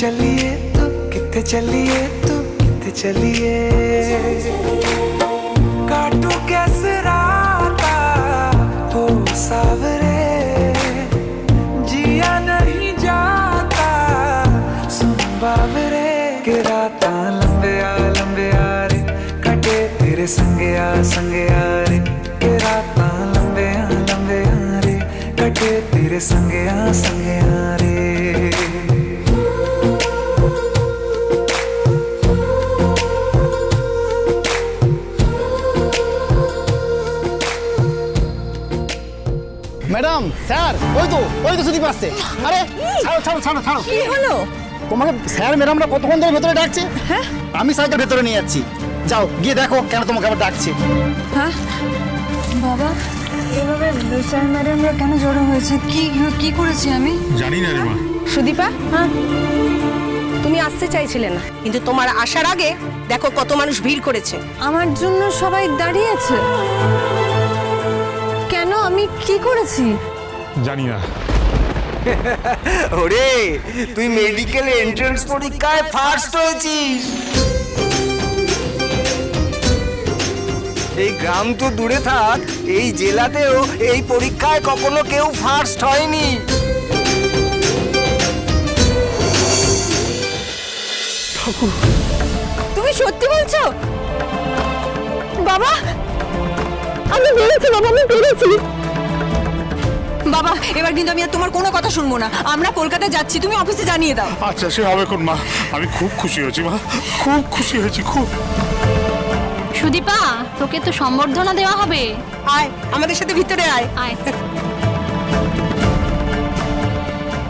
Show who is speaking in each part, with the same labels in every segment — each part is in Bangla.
Speaker 1: चलिए तू कितने चलिए तू कितने चलिए काटू कैसे राता हो सावरे जिया नहीं जाता सुन बावरे के राता लंबे आ लंबे आ रे कटे तेरे संगे आ संगे आ रे के राता लंबे आ लंबे आ रे कटे तेरे संगे आ संगे आ रे
Speaker 2: ম্যাডাম স্যার ওই তো ওই তো সুদীপ আসছে। আরে ছাড়ো ছাড়ো ছাড়ো ছাড়ো।
Speaker 3: কি হলো?
Speaker 2: তোমাকে স্যার ম্যাডামরা কতক্ষণ ধরে ভেতরে ডাকছে?
Speaker 3: হ্যাঁ?
Speaker 2: আমি সাইকেল ভেতরে নিয়ে যাচ্ছি। যাও গিয়ে দেখো কেন তোমাকে আবার ডাকছে।
Speaker 3: হ্যাঁ? বাবা এভাবে স্যার ম্যাডামরা কেন জড়ো হয়েছে? কি কি করেছি আমি?
Speaker 4: জানি না রে মা।
Speaker 5: সুদীপা হ্যাঁ? তুমি আসতে চাইছিলে না। কিন্তু তোমার আসার আগে দেখো কত মানুষ ভিড় করেছে।
Speaker 3: আমার জন্য সবাই দাঁড়িয়েছে। কেন আমি কি করেছি?
Speaker 4: জানি না
Speaker 6: ওরে তুই মেডিকেল এন্ট্রান্স পরীক্ষায় ফার্স্ট হয়েছিস। এই গ্রাম তো দূরে থাক এই জেলাতেও এই পরীক্ষায় কখনো কেউ ফার্স্ট হয়নি।
Speaker 3: তুমি সত্যি বলছো? বাবা আমি পেরেছি বাবা আমি পেরেছি বাবা এবার কিন্তু আমি আর তোমার কোনো কথা শুনব না। আমরা কলকাতায় যাচ্ছি তুমি অফিসে জানিয়ে দাও।
Speaker 4: আচ্ছা সে হবে কোন মা? আমি খুব খুশি হয়েছি মা। খুব খুশি হয়েছি খুব।
Speaker 7: সুদীপা তোকে তো সম্বর্ধনা দেওয়া হবে।
Speaker 5: আয় আমাদের সাথে ভিতরে আয়।
Speaker 7: আয়।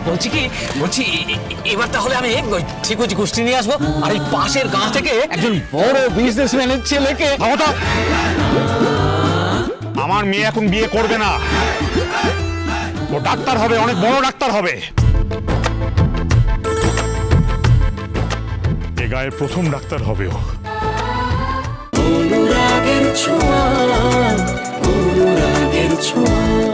Speaker 8: বলছি কি বলছি এ- এ- এবার তাহলে আমি ওই ঠিক হচ্ছে গোষ্ঠী নিয়ে আসব আর এই পাশের গাঁ থেকে একজন বড় বিজনেসম্যানের ছেলেকে
Speaker 4: ক্ষমতা আমার মেয়ে এখন বিয়ে করবে না। ও ডাক্তার হবে অনেক বড় ডাক্তার হবে। এ গায়ের প্রথম ডাক্তার হবে ও।
Speaker 1: ছোঁয়া।